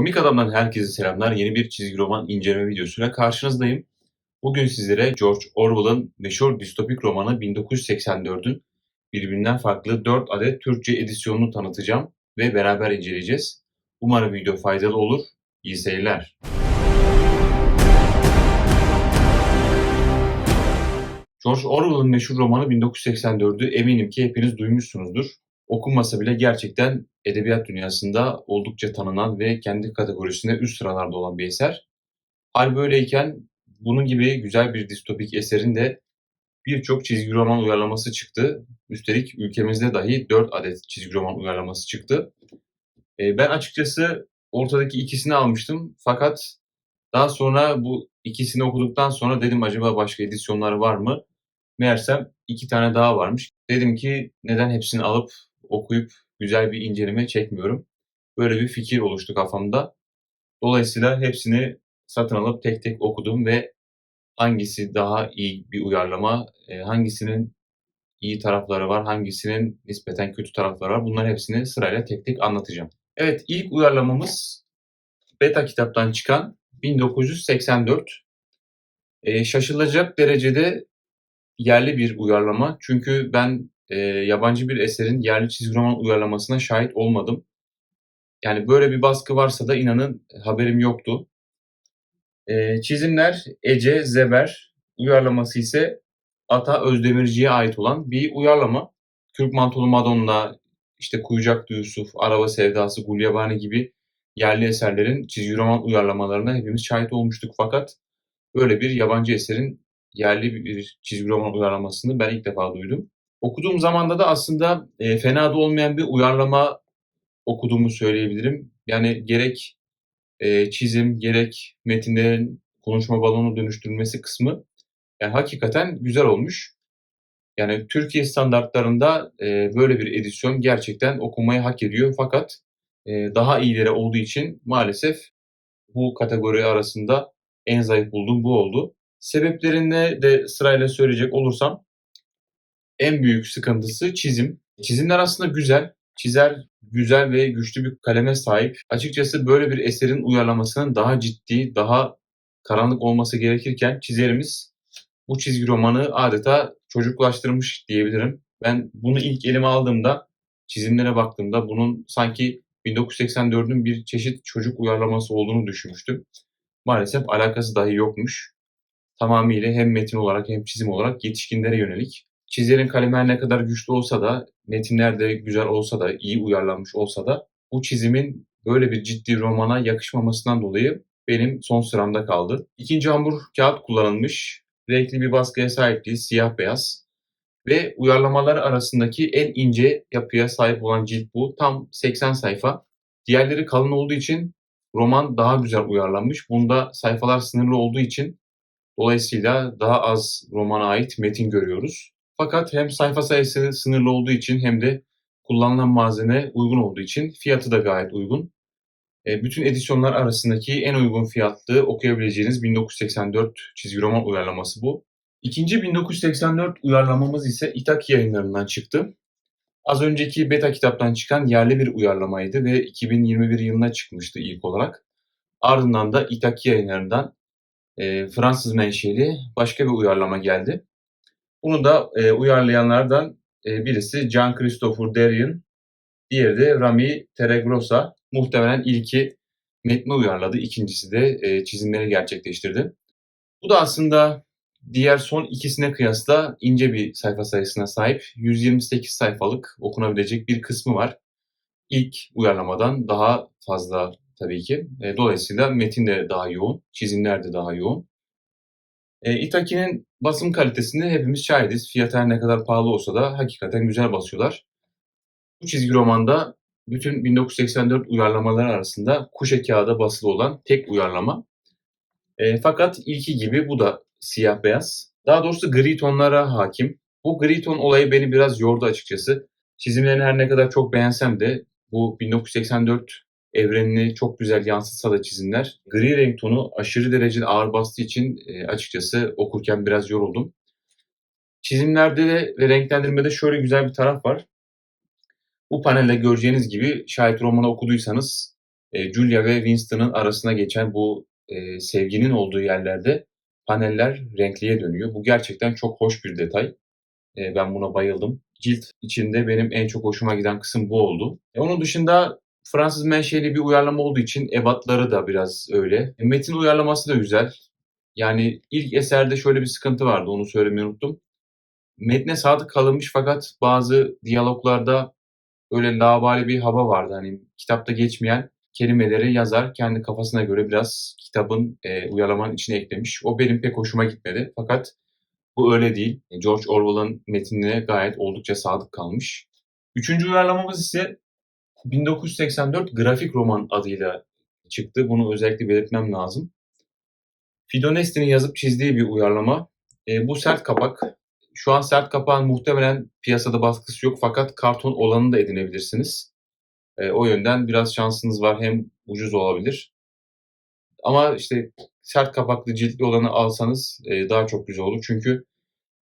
Komik Adam'dan herkese selamlar. Yeni bir çizgi roman inceleme videosuyla karşınızdayım. Bugün sizlere George Orwell'ın meşhur distopik romanı 1984'ün birbirinden farklı 4 adet Türkçe edisyonunu tanıtacağım ve beraber inceleyeceğiz. Umarım video faydalı olur. İyi seyirler. George Orwell'ın meşhur romanı 1984'ü eminim ki hepiniz duymuşsunuzdur. Okunmasa bile gerçekten edebiyat dünyasında oldukça tanınan ve kendi kategorisinde üst sıralarda olan bir eser. Hal böyleyken bunun gibi güzel bir distopik eserin de birçok çizgi roman uyarlaması çıktı. Üstelik ülkemizde dahi 4 adet çizgi roman uyarlaması çıktı. E, Ben açıkçası ortadaki ikisini almıştım fakat daha sonra bu ikisini okuduktan sonra dedim acaba başka edisyonları var mı? Meğersem iki tane daha varmış. Dedim ki neden hepsini alıp okuyup güzel bir inceleme çekmiyorum. Böyle bir fikir oluştu kafamda. Dolayısıyla hepsini satın alıp tek tek okudum ve hangisi daha iyi bir uyarlama, e, hangisinin iyi tarafları var, hangisinin nispeten kötü tarafları var. Bunların hepsini sırayla tek tek anlatacağım. Evet, ilk uyarlamamız beta kitaptan çıkan 1984. E, şaşılacak derecede yerli bir uyarlama. Çünkü ben e, yabancı bir eserin yerli çizgi roman uyarlamasına şahit olmadım. Yani böyle bir baskı varsa da inanın haberim yoktu. E, çizimler Ece Zeber, uyarlaması ise Ata Özdemirci'ye ait olan bir uyarlama. Kürk Mantolu Madonna, işte Kuyucaklı Yusuf, Araba Sevdası, Gulyabani gibi yerli eserlerin çizgi roman uyarlamalarına hepimiz şahit olmuştuk. Fakat böyle bir yabancı eserin yerli bir çizgi roman uyarlamasını ben ilk defa duydum. Okuduğum zamanda da aslında e, fena da olmayan bir uyarlama okuduğumu söyleyebilirim. Yani gerek e, çizim, gerek metinlerin konuşma balonu dönüştürülmesi kısmı yani hakikaten güzel olmuş. Yani Türkiye standartlarında e, böyle bir edisyon gerçekten okumayı hak ediyor. Fakat e, daha iyileri olduğu için maalesef bu kategori arasında en zayıf bulduğum bu oldu. Sebeplerini de sırayla söyleyecek olursam en büyük sıkıntısı çizim. Çizimler aslında güzel. Çizer güzel ve güçlü bir kaleme sahip. Açıkçası böyle bir eserin uyarlamasının daha ciddi, daha karanlık olması gerekirken çizerimiz bu çizgi romanı adeta çocuklaştırmış diyebilirim. Ben bunu ilk elime aldığımda, çizimlere baktığımda bunun sanki 1984'ün bir çeşit çocuk uyarlaması olduğunu düşünmüştüm. Maalesef alakası dahi yokmuş. Tamamıyla hem metin olarak hem çizim olarak yetişkinlere yönelik. Çizerin kalemi her ne kadar güçlü olsa da, metinler de güzel olsa da, iyi uyarlanmış olsa da bu çizimin böyle bir ciddi romana yakışmamasından dolayı benim son sıramda kaldı. İkinci hamur kağıt kullanılmış. Renkli bir baskıya sahip değil, siyah beyaz. Ve uyarlamalar arasındaki en ince yapıya sahip olan cilt bu. Tam 80 sayfa. Diğerleri kalın olduğu için roman daha güzel uyarlanmış. Bunda sayfalar sınırlı olduğu için dolayısıyla daha az romana ait metin görüyoruz. Fakat hem sayfa sayısı sınırlı olduğu için hem de kullanılan malzeme uygun olduğu için fiyatı da gayet uygun. E, bütün edisyonlar arasındaki en uygun fiyatlı okuyabileceğiniz 1984 çizgi roman uyarlaması bu. İkinci 1984 uyarlamamız ise İtaki yayınlarından çıktı. Az önceki beta kitaptan çıkan yerli bir uyarlamaydı ve 2021 yılına çıkmıştı ilk olarak. Ardından da İtaki yayınlarından e, Fransız menşeli başka bir uyarlama geldi. Bunu da e, uyarlayanlardan e, birisi Jean-Christophe Derrien, diğeri de Rami Terregrossa. Muhtemelen ilki metni uyarladı, ikincisi de e, çizimleri gerçekleştirdi. Bu da aslında diğer son ikisine kıyasla ince bir sayfa sayısına sahip. 128 sayfalık okunabilecek bir kısmı var. İlk uyarlamadan daha fazla tabii ki. E, dolayısıyla metin de daha yoğun, çizimler de daha yoğun. E, Itaki'nin basım kalitesinde hepimiz şahidiz. Fiyatı her ne kadar pahalı olsa da hakikaten güzel basıyorlar. Bu çizgi romanda bütün 1984 uyarlamaları arasında kuşe kağıda basılı olan tek uyarlama. E, fakat ilki gibi bu da siyah beyaz. Daha doğrusu gri tonlara hakim. Bu gri ton olayı beni biraz yordu açıkçası. Çizimlerini her ne kadar çok beğensem de bu 1984 evrenini çok güzel yansıtsa da çizimler. Gri renk tonu aşırı derecede ağır bastığı için e, açıkçası okurken biraz yoruldum. Çizimlerde de ve renklendirmede şöyle güzel bir taraf var. Bu panelde göreceğiniz gibi şayet romanı okuduysanız Eee, Julia ve Winston'ın arasına geçen bu, eee, sevginin olduğu yerlerde paneller renkliye dönüyor. Bu gerçekten çok hoş bir detay. Ben buna bayıldım. Cilt içinde benim en çok hoşuma giden kısım bu oldu. E, onun dışında Fransız menşeli bir uyarlama olduğu için ebatları da biraz öyle. E, metin uyarlaması da güzel. Yani ilk eserde şöyle bir sıkıntı vardı, onu söylemeyi unuttum. Metne sadık kalınmış fakat bazı diyaloglarda böyle laubali bir hava vardı. Hani kitapta geçmeyen kelimeleri yazar kendi kafasına göre biraz kitabın, eee, uyarlamanın içine eklemiş. O benim pek hoşuma gitmedi. Fakat bu öyle değil. E, George Orwell'ın metinine gayet oldukça sadık kalmış. Üçüncü uyarlamamız ise 1984 grafik roman adıyla çıktı. Bunu özellikle belirtmem lazım. Fidonesti'nin yazıp çizdiği bir uyarlama. E, bu sert kapak. Şu an sert kapağın muhtemelen piyasada baskısı yok fakat karton olanını da edinebilirsiniz. E, o yönden biraz şansınız var. Hem ucuz olabilir. Ama işte sert kapaklı ciltli olanı alsanız e, daha çok güzel olur. Çünkü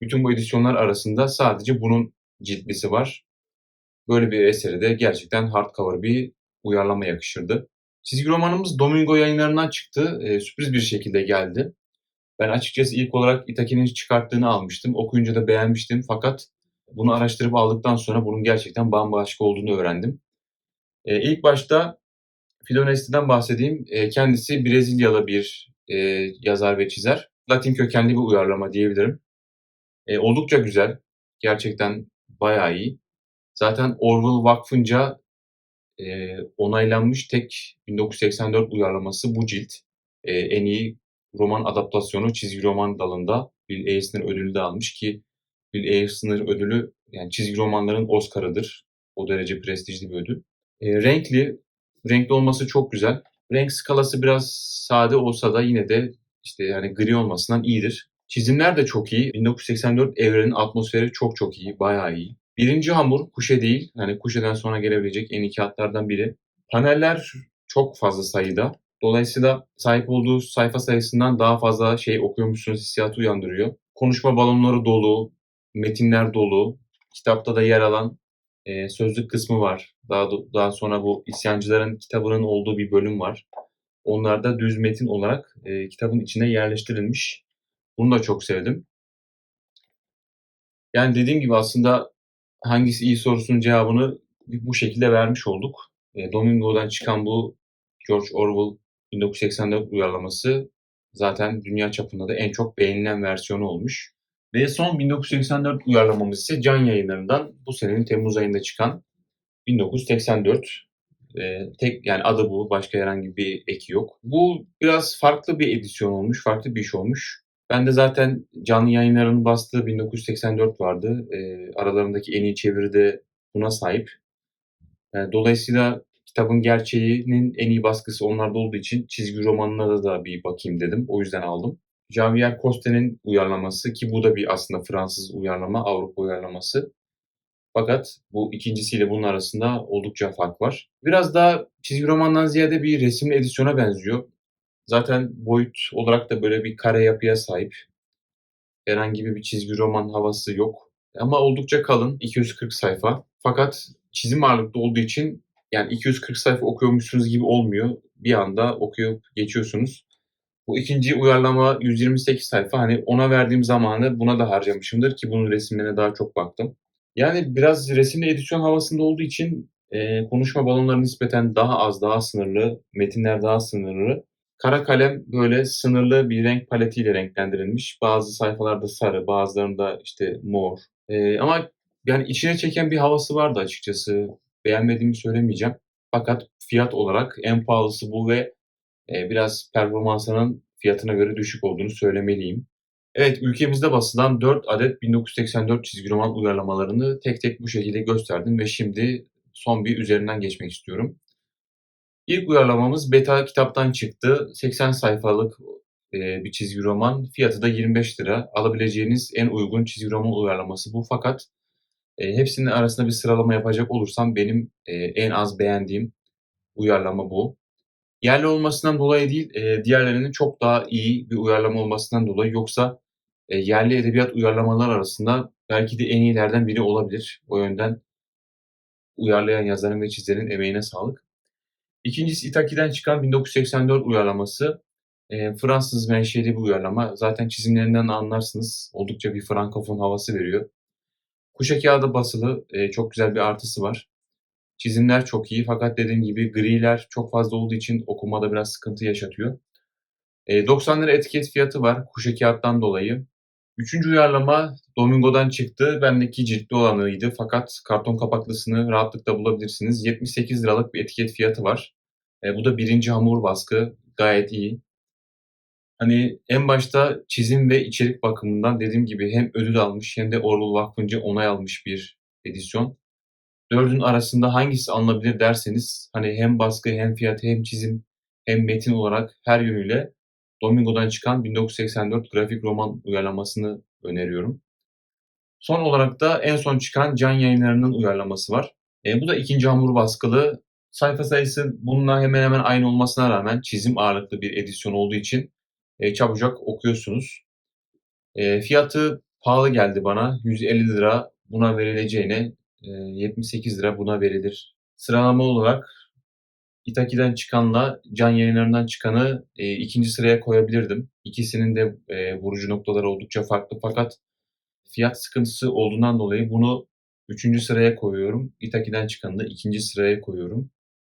bütün bu edisyonlar arasında sadece bunun ciltlisi var. Böyle bir eseri de gerçekten hardcover bir uyarlama yakışırdı. Çizgi romanımız Domingo yayınlarından çıktı. E, sürpriz bir şekilde geldi. Ben açıkçası ilk olarak Itaki'nin çıkarttığını almıştım. Okuyunca da beğenmiştim fakat bunu araştırıp aldıktan sonra bunun gerçekten bambaşka olduğunu öğrendim. E, ilk başta Fidonesti'den bahsedeyim. E, kendisi Brezilyalı bir e, yazar ve çizer. Latin kökenli bir uyarlama diyebilirim. E, oldukça güzel. Gerçekten bayağı iyi. Zaten Orwell Vakfı'nca e, onaylanmış tek 1984 uyarlaması bu cilt. E, en iyi roman adaptasyonu çizgi roman dalında Bill Eisner ödülü de almış ki Bill Eisner ödülü yani çizgi romanların Oscar'ıdır. O derece prestijli bir ödül. E, renkli, renkli olması çok güzel. Renk skalası biraz sade olsa da yine de işte yani gri olmasından iyidir. Çizimler de çok iyi. 1984 evrenin atmosferi çok çok iyi, bayağı iyi. Birinci hamur kuşe değil. Hani kuşeden sonra gelebilecek en iyi kağıtlardan biri. Paneller çok fazla sayıda. Dolayısıyla sahip olduğu sayfa sayısından daha fazla şey okuyormuşsunuz hissiyatı uyandırıyor. Konuşma balonları dolu, metinler dolu. Kitapta da yer alan e, sözlük kısmı var. Daha daha sonra bu isyancıların kitabının olduğu bir bölüm var. Onlar da düz metin olarak e, kitabın içine yerleştirilmiş. Bunu da çok sevdim. Yani dediğim gibi aslında hangisi iyi sorusunun cevabını bu şekilde vermiş olduk. E, Domingo'dan çıkan bu George Orwell 1984 uyarlaması zaten dünya çapında da en çok beğenilen versiyonu olmuş. Ve son 1984 uyarlamamız ise Can Yayınları'ndan bu senenin Temmuz ayında çıkan 1984. Ee, tek yani adı bu, başka herhangi bir eki yok. Bu biraz farklı bir edisyon olmuş, farklı bir iş olmuş. Ben de zaten canlı yayınların bastığı 1984 vardı. Ee, aralarındaki en iyi çeviri de buna sahip. Yani dolayısıyla kitabın gerçeğinin en iyi baskısı onlarda olduğu için çizgi romanına da bir bakayım dedim. O yüzden aldım. Javier Coste'nin uyarlaması ki bu da bir aslında Fransız uyarlama, Avrupa uyarlaması. Fakat bu ikincisiyle bunun arasında oldukça fark var. Biraz daha çizgi romandan ziyade bir resimli edisyona benziyor. Zaten boyut olarak da böyle bir kare yapıya sahip. Herhangi bir çizgi roman havası yok. Ama oldukça kalın, 240 sayfa. Fakat çizim ağırlıklı olduğu için yani 240 sayfa okuyormuşsunuz gibi olmuyor. Bir anda okuyup geçiyorsunuz. Bu ikinci uyarlama 128 sayfa. Hani ona verdiğim zamanı buna da harcamışımdır ki bunun resimlerine daha çok baktım. Yani biraz resimli edisyon havasında olduğu için e, konuşma balonları nispeten daha az, daha sınırlı, metinler daha sınırlı. Kara kalem böyle sınırlı bir renk paletiyle renklendirilmiş. Bazı sayfalarda sarı, bazılarında işte mor. E, ama yani içine çeken bir havası vardı açıkçası. Beğenmediğimi söylemeyeceğim. Fakat fiyat olarak en pahalısı bu ve e, biraz performansının fiyatına göre düşük olduğunu söylemeliyim. Evet, ülkemizde basılan 4 adet 1984 çizgi roman uyarlamalarını tek tek bu şekilde gösterdim ve şimdi son bir üzerinden geçmek istiyorum. İlk uyarlamamız beta kitaptan çıktı. 80 sayfalık e, bir çizgi roman. Fiyatı da 25 lira. Alabileceğiniz en uygun çizgi roman uyarlaması bu. Fakat e, hepsinin arasında bir sıralama yapacak olursam benim e, en az beğendiğim uyarlama bu. Yerli olmasından dolayı değil, e, diğerlerinin çok daha iyi bir uyarlama olmasından dolayı. Yoksa e, yerli edebiyat uyarlamalar arasında belki de en iyilerden biri olabilir. O yönden uyarlayan yazarın ve çizerin emeğine sağlık. İkincisi Itaki'den çıkan 1984 uyarlaması. Eee, Fransız menşeli bir uyarlama. Zaten çizimlerinden anlarsınız. Oldukça bir frankofon havası veriyor. Kuşa kağıda basılı, eee, çok güzel bir artısı var. Çizimler çok iyi fakat dediğim gibi griler çok fazla olduğu için okumada biraz sıkıntı yaşatıyor. Eee, 90 lira etiket fiyatı var kuşa kağıttan dolayı. Üçüncü uyarlama Domingo'dan çıktı. Bendeki ciltli olanıydı fakat karton kapaklısını rahatlıkla bulabilirsiniz. 78 liralık bir etiket fiyatı var. Eee, bu da 1. hamur baskı. Gayet iyi. Hani en başta çizim ve içerik bakımından dediğim gibi hem ödül almış hem de Orwell Vakfı'nca onay almış bir edisyon. 4'ün arasında hangisi alınabilir derseniz hani hem baskı hem fiyatı hem çizim hem metin olarak her yönüyle Domingo'dan çıkan 1984 grafik roman uyarlamasını öneriyorum. Son olarak da en son çıkan Can Yayınları'nın uyarlaması var. Eee, bu da 2. hamur baskılı. Sayfa sayısı bununla hemen hemen aynı olmasına rağmen çizim ağırlıklı bir edisyon olduğu için, eee, çabucak okuyorsunuz. Eee, fiyatı pahalı geldi bana. ₺150 buna verileceğine, eee, ₺78 buna verilir. Sıralama olarak Itaki'den çıkanla Can Yayınları'ndan çıkanı, eee, 2. sıraya koyabilirdim. İkisinin de, eee, vurucu noktaları oldukça farklı fakat fiyat sıkıntısı olduğundan dolayı bunu 3. sıraya koyuyorum. Itaki'den çıkanı da 2. sıraya koyuyorum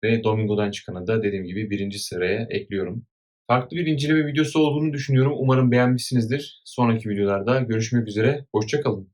ve Domingo'dan çıkanı da dediğim gibi 1. sıraya ekliyorum. Farklı bir inceleme videosu olduğunu düşünüyorum. Umarım beğenmişsinizdir. Sonraki videolarda görüşmek üzere, hoşça kalın.